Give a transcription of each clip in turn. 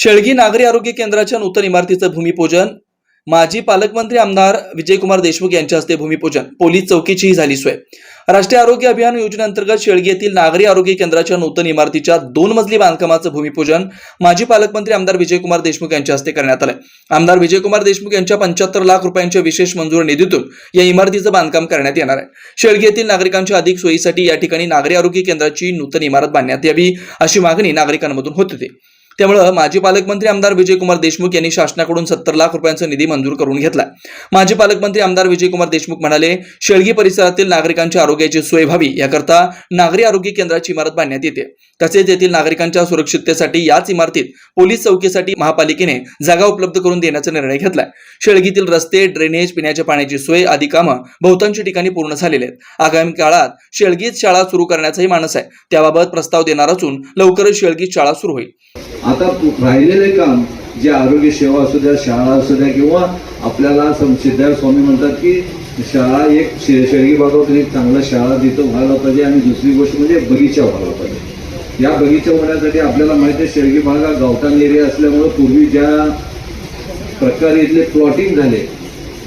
शेळगी नागरी आरोग्य केंद्राच्या नूतन इमारतीचं भूमिपूजन. माजी पालकमंत्री आमदार विजयकुमार देशमुख यांच्या हस्ते भूमिपूजन. पोलीस चौकीचीही झाली सोय. राष्ट्रीय आरोग्य अभियान योजनेअंतर्गत शेळगी येथील नागरी आरोग्य केंद्राच्या नूतन इमारतीच्या दोन मजली बांधकामाचं भूमिपूजन माजी पालकमंत्री आमदार विजयकुमार देशमुख यांच्या हस्ते करण्यात आलंय. आमदार विजयकुमार देशमुख यांच्या पंच्याहत्तर लाख रुपयांच्या विशेष मंजूर निधीतून या इमारतीचं बांधकाम करण्यात येणार आहे. शेळगी येथील नागरिकांच्या अधिक सोयीसाठी या ठिकाणी नागरी आरोग्य केंद्राची नूतन इमारत बांधण्यात यावी अशी मागणी नागरिकांमधून होत होती. त्यामुळं माजी पालकमंत्री आमदार विजयकुमार देशमुख यांनी शासनाकडून सत्तर लाख रुपयांचा निधी मंजूर करून घेतला माजी पालकमंत्री आमदार विजयकुमार देशमुख म्हणाले शेळगी परिसरातील नागरिकांच्या आरोग्याची सोय व्हावी याकरता नागरी आरोग्य केंद्राची इमारत बांधण्यात येते. तसेच येथील नागरिकांच्या सुरक्षिततेसाठी याच इमारतीत पोलीस चौकीसाठी महापालिकेने जागा उपलब्ध करून देण्याचा निर्णय घेतलाय. शेळगीतील रस्ते ड्रेनेज पिण्याच्या पाण्याची सोय आदी कामं बहुतांशी ठिकाणी पूर्ण झालेले आहेत. आगामी काळात शेळगीत शाळा सुरू करण्याचाही मानस आहे. त्याबाबत प्रस्ताव देणार असून लवकरच शेळगीत शाळा सुरू होईल. आता राहिलेले काम जे आरोग्य सेवा असू द्या शाळा असू द्या किंवा आपल्याला सम- सिद्धार्थ स्वामी म्हणतात की शाळा एक शे- शहरी भागात एक चांगला शाळा तिथं व्हायला पाहिजे आणि दुसरी गोष्ट म्हणजे बगीचा व्हायला पाहिजे. या बगीचा होण्यासाठी आपल्याला माहिती आहे शेळगी भाग हा गावठाण एरिया असल्यामुळं पूर्वी ज्या प्रकारे इथले प्लॉटिंग झाले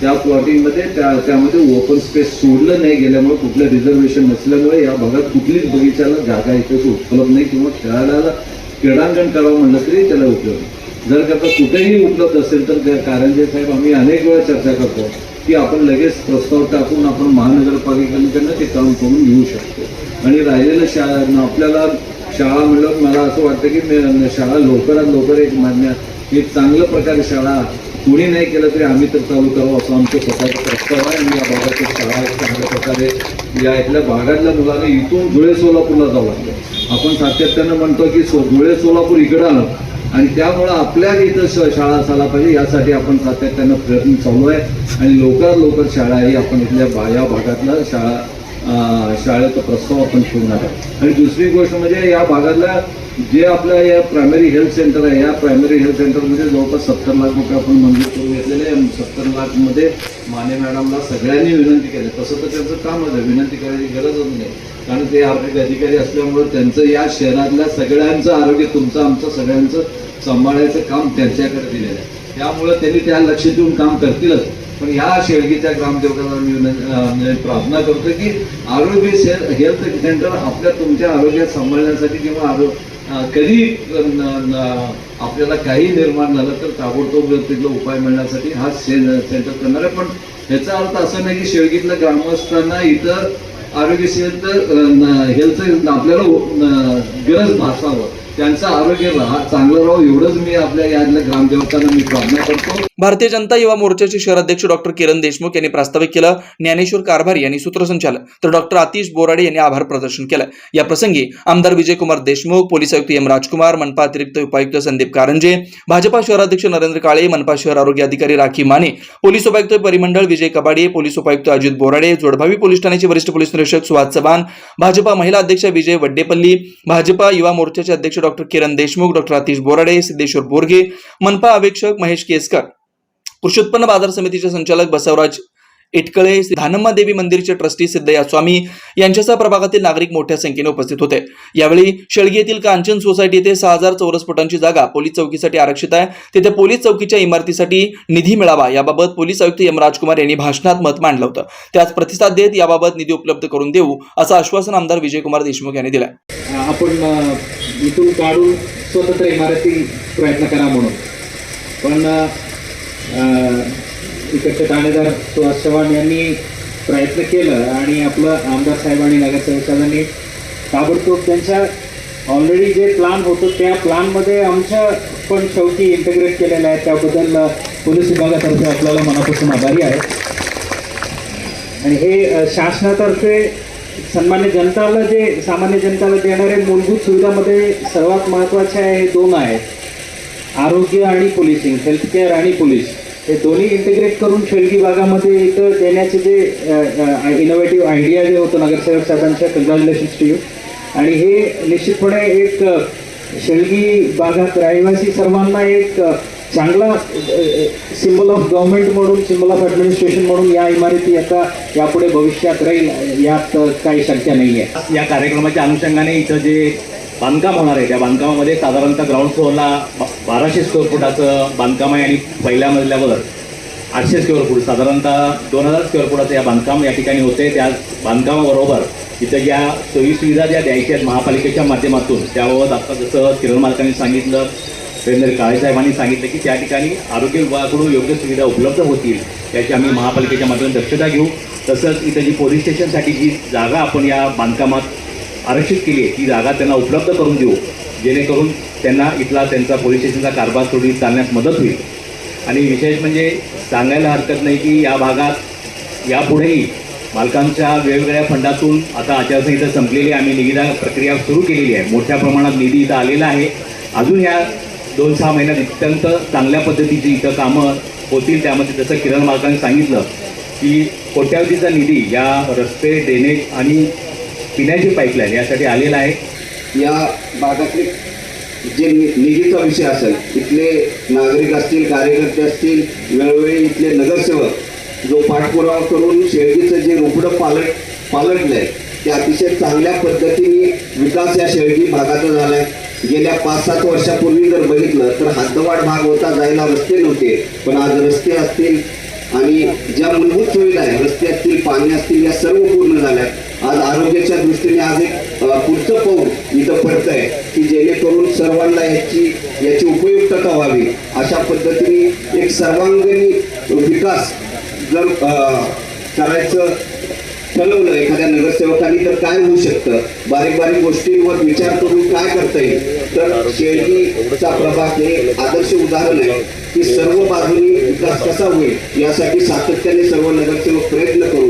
त्या प्लॉटिंगमध्ये त्या त्यामध्ये ओपन स्पेस सोडलं नाही गेल्यामुळे कुठलं रिझर्वेशन नसल्यामुळे या भागात कुठलीच बगीचाला जागा इथे उपलब्ध नाही किंवा खेळायला क्रीडांगण करावं म्हणलं तरी त्याला उपयोग जर का कुठेही उपलब्ध असेल तर त्या कारंजे साहेब आम्ही अनेक वेळा चर्चा करतो की आपण लगेच प्रस्ताव टाकून आपण महानगरपालिकेकडनं ते काम करून घेऊ शकतो. आणि राहिलेलं शाळा आपल्याला शाळा मिळून मला असं वाटतं की शाळा लवकरात लवकर एक मान्य एक चांगल्या प्रकारे शाळा कुणी नाही केलं तरी आम्ही तर चालू करावं असं आमचं स्वतःचं प्रस्ताव आहे. आणि या भागातील शाळा चांगल्या प्रकारे या इथल्या भागातल्या मुलांना इथून धुळे सोलापूरला जावं लागतं. आपण सातत्यानं म्हणतो की सो धुळे सोलापूर इकडं आलं आणि त्यामुळं आपल्या इथं श- शाळा असायला पाहिजे. यासाठी आपण सातत्यानं प्रयत्न चालू आहे आणि लवकरात लवकर शाळा ही आपण इथल्या बा या भागातला शाळा शाळेचा प्रस्ताव आपण ठेवणार आहे. आणि दुसरी गोष्ट म्हणजे या भागातल्या जे आपल्या या प्रायमरी हेल्थ सेंटर आहे या प्रायमरी हेल्थ सेंटरमध्ये जवळपास सत्तर लाख रुपये आपण मंजूर करून घेतलेले आहे. सत्तर लाखमध्ये माने मॅडमला सगळ्यांनी विनंती केली. तसं तर त्यांचं कामच आहे विनंती करायची गरजच नाही. कारण ते आरोग्य अधिकारी असल्यामुळे त्यांचं या शहरातल्या सगळ्यांचं आरोग्य तुमचं आमचं सगळ्यांचं सांभाळायचं काम त्यांच्याकडे दिलेलं आहे. त्यामुळे त्यांनी त्या लक्ष देऊन काम करतीलच. पण ह्या शेळगीच्या ग्रामदेवताला मी म्हणजे प्रार्थना करतो की आरोग्य हेल्थ सेंटर आपल्या तुमच्या आरोग्यात सांभाळण्यासाठी किंवा आरोग्य कधी आपल्याला काही निर्माण झालं तर ताबडतोब तिथला उपाय मिळण्यासाठी हा से सेंटर करणार आहे. पण ह्याचा अर्थ असा नाही की शेळगीतल्या ग्रामस्थांना इतर आरोग्य सेंटर हेल्थ आपल्याला गरज भासावं. त्यांचं आरोग्य चांगलं राहावं एवढंच मी आपल्या यातल्या ग्रामदेवतांना मी प्रार्थना करतो. भारतीय जनता युवा मोर्चाचे शहराध्यक्ष डॉक्टर किरण देशमुख यांनी प्रास्ताविक केलं. ज्ञानेश्वर कारभारी यांनी सूत्रसंचालन तर डॉक्टर आतिश बोराडे यांनी आभार प्रदर्शन केलं. या प्रसंगी आमदार विजयकुमार देशमुख पोलीस आयुक्त एम राजकुमार मनपा अतिरिक्त उपायुक्त संदीप कारंजे भाजपा शहराध्यक्ष नरेंद्र काळे मनपा शहर आरोग्य अधिकारी राखी माने पोलीस उपायुक्त परिमंडळ विजय कबाडे पोलीस उपायुक्त अजित बोराडे जोडभावी पोलीस ठाण्याचे वरिष्ठ पोलीस निरीक्षक सुहास चव्हाण भाजपा महिला अध्यक्ष विजय वड्डेपल्ली भाजपा युवा मोर्चाचे अध्यक्ष डॉक्टर किरण देशमुख डॉक्टर आतिश बोराडे सिद्धेश्वर बोरगे मनपा अवेक्षक महेश केसकर. कृषी उत्पन्न बाजार समितीचे संचालक बसवराज इटकळे धानम्मा देवी मंदिरचे ट्रस्टी सिद्धया स्वामी यांच्यासह प्रभागातील नागरिक मोठ्या संख्येने उपस्थित होते. यावेळी शेळगी येथील कांचन सोसायटी येथे सहा हजार चौरस फुटांची जागा पोलीस चौकीसाठी आरक्षित आहे. तिथे पोलीस चौकीच्या इमारतीसाठी निधी मिळावा याबाबत पोलीस आयुक्त एम राजकुमार यांनी भाषणात मत मांडलं होतं. त्यास प्रतिसाद देत याबाबत निधी उपलब्ध करून देऊ असं आश्वासन आमदार विजयकुमार देशमुख यांनी दिलं आपण इथून काढून स्वतंत्र इमारती प्रयत्न करा म्हणून. पण इकडचे ठाणेदार सुहास चव्हाण यांनी प्रयत्न केलं आणि आपलं आमदार साहेब आणि नगरसेवक साहेबांनी ताबडतोब त्यांच्या ऑलरेडी जे प्लान होतं त्या प्लानमध्ये आमच्या पण शेवटी इंटिग्रेट केलेल्या आहेत. त्याबद्दल पोलीस विभागातर्फे आपल्याला मनापासून आभारी आहे. आणि हे शासनातर्फे सन्मान्य जनताला जे सामान्य जनताला देणारे मूलभूत सुविधामध्ये सर्वात महत्त्वाचे आहे हे दोन आहेत. आरोग्य आणि पोलिसिंग हेल्थकेअर आणि पोलीस हे दोन्ही इंटिग्रेट करून शेळगी भागामध्ये इथं देण्याचे जे इनोव्हेटिव्ह आयडिया जे होतं नगरसेवक साहेबांच्या कॉंग्रॅच्युलेशन्स टू यू आणि हे निश्चितपणे एक शेळगी भागात रहिवासी सर्वांना एक चांगला सिम्बल ऑफ गव्हर्नमेंट म्हणून सिम्बल ऑफ ॲडमिनिस्ट्रेशन म्हणून या इमारती आता यापुढे भविष्यात राहील. यात काही शंका नाही आहे या कार्यक्रमाच्या अनुषंगाने इथं जे बांधकाम होणार आहे त्या बांधकामामध्ये साधारणतः ग्राउंड फ्लोअरला बाराशे स्क्वेअर फुटाचं बांधकाम आहे आणि पहिल्या मजल्यावर आठशे स्क्वेअर फूट साधारणतः दोन हजार स्क्वेअर फुटाचं या बांधकाम या ठिकाणी होते त्या बांधकामाबरोबर इथं ज्या सोयीसुविधा ज्या द्यायच्या आहेत महापालिकेच्या माध्यमातून त्याबाबत आता जसं किरण मालकांनी सांगितलं देवेंद्र काळेसाहेबांनी सांगितलं की त्या ठिकाणी आरोग्य विभागाकडून योग्य सुविधा उपलब्ध होतील याची आम्ही महापालिकेच्या माध्यमातून दक्षता घेऊ. तसंच इथं जी पोलीस स्टेशनसाठी जी जागा आपण या बांधकामात आरक्षित केली आहे ती जागा त्यांना उपलब्ध करून देऊ जेणेकरून त्यांना इथला त्यांचा पोलीस स्टेशनचा कारभार थोडी चालण्यास मदत होईल. आणि विशेष म्हणजे सांगायला हरकत नाही की या भागात यापुढेही मालकांच्या वेगवेगळ्या फंडातून आता आचारसंहिता संपलेली आम्ही निविदा प्रक्रिया सुरू केलेली आहे. मोठ्या प्रमाणात निधी इथं आलेला आहे. अजून ह्या दोन सहा महिन्यात अत्यंत चांगल्या पद्धतीची इथं कामं होतील त्यामध्ये जसं किरण मालकांनी सांगितलं की कोट्यावधीचा निधी या रस्ते ड्रेनेज आणि पिण्याची पाईपलाईन यासाठी आलेला आहे. या भागातले जे नि- निधीचा विषय असेल इथले नागरिक असतील कार्यकर्ते असतील वेळोवेळी इथले नगरसेवक जो पाठपुरावा करून शेळकीचं जे रोपडं पालट पालटलं आहे ते अतिशय चांगल्या पद्धतीने विकास या शेळकी भागाचा आहे गेल्या पाच सात वर्षापूर्वी जर बघितलं तर हद्दवाढ भाग होता जायला रस्ते नव्हते. पण आज रस्ते असतील आणि ज्या मूलभूत सुविधा आहे रस्ते असतील पाणी असतील या सर्व पूर्ण झाल्या आज आरोग्याच्या दृष्टीने आज एक पुढचं पाऊल इथं पडतंय की जेणेकरून सर्वांना याची याची उपयुक्तता व्हावी. अशा पद्धतीने एक सर्वांगणी विकास जर करायचं ठरवलं एखाद्या नगरसेवकांनी तर काय होऊ शकतं? बारीक बारीक गोष्टींवर विचार करून काय करता येईल? तर शेळकीचा प्रभाग हे आदर्श उदाहरण आहे की सर्व बाजूनी विकास कसा होईल यासाठी सातत्याने सर्व नगरसेवक प्रयत्न करू